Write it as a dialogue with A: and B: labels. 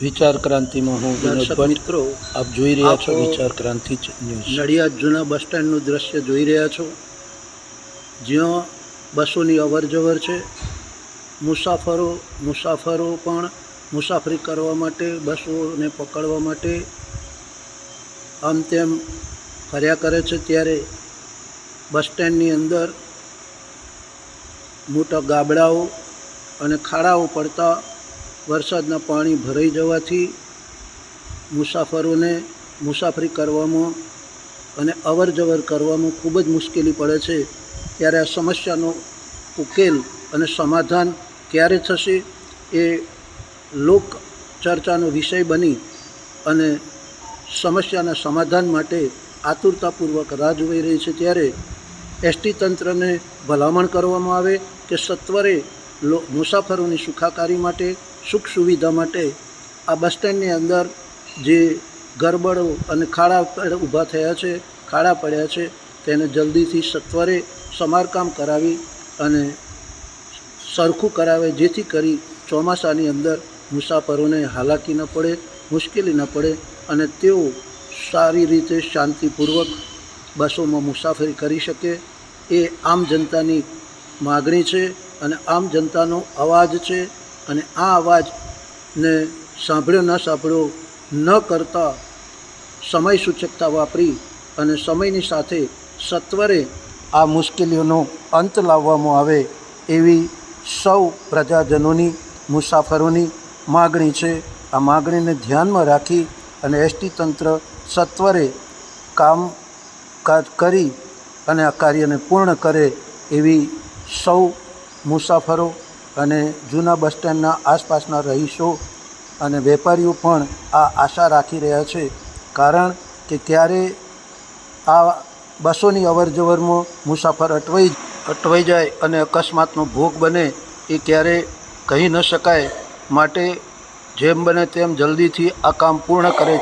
A: વિચાર ક્રાંતિમાં હું
B: દર્શક મિત્રો
A: આપ જોઈ રહ્યા છો વિચાર ક્રાંતિ ન્યૂઝ.
B: નડિયાદ જૂના બસ સ્ટેન્ડનું દ્રશ્ય જોઈ રહ્યા છો. જ્યાં બસોની અવર જવર છે. મુસાફરો મુસાફરો પણ મુસાફરી કરવા માટે બસોને પકડવા માટે આમ તેમ ફર્યા કરે છે. ત્યારે બસ સ્ટેન્ડની અંદર મોટા ગાબડાઓ અને ખાડાઓ પડતા વરસાદના પાણી ભરાઈ જવાથી મુસાફરોને મુસાફરી કરવામાં અને અવર જવર કરવામાં ખૂબ જ મુશ્કેલી પડે છે. ત્યારે આ સમસ્યાનો ઉકેલ અને સમાધાન ક્યારે થશે એ લોક ચર્ચાનો વિષય બની અને સમસ્યાના સમાધાન માટે આતુરતાપૂર્વક રાહ જોઈ રહી છે. ત્યારે એસટી તંત્રને ભલામણ કરવામાં આવે કે સત્વરે મુસાફરોની સુખાકારી માટે, સુખ સુવિધા માટે આ બસ સ્ટેન્ડની અંદર જે ગરબડો અને ખાડા ઊભા થયા છે, ખાડા પડ્યા છે, તેને જલ્દીથી સત્વરે સમારકામ કરાવી અને સરખું કરાવે, જેથી કરી ચોમાસાની અંદર મુસાફરોને હાલાકી ન પડે, મુશ્કેલી ન પડે અને તેઓ સારી રીતે શાંતિપૂર્વક બસોમાં મુસાફરી કરી શકે. એ આમ જનતાની માગણી છે. અને આમ જનતાનો અવાજ છે અને આ અવાજને સાંભળ્યો ન સાંભળ્યો ન કરતા સમય સૂચકતા વાપરી અને સમયની સાથે સત્વરે આ મુશ્કેલીઓનો અંત લાવવામાં આવે એવી સૌ પ્રજાજનોની, મુસાફરોની માગણી છે. આ માગણીને ધ્યાનમાં રાખી અને એસટી તંત્ર સત્વરે કામ કાજ કરી અને આ કાર્યને પૂર્ણ કરે એવી સૌ મુસાફરો અને જૂના બસ સ્ટેન્ડના આસપાસના રહીશો અને વેપારીઓ પણ આ આશા રાખી રહ્યા છે. કારણ કે ક્યારે આ બસોની અવરજવરમાં મુસાફર અટવાઈ અટવાઈ જાય અને અકસ્માતનો ભોગ બને એ ક્યારે કહી ન શકાય. માટે જેમ બને તેમ જલ્દીથી આ કામ પૂર્ણ કરે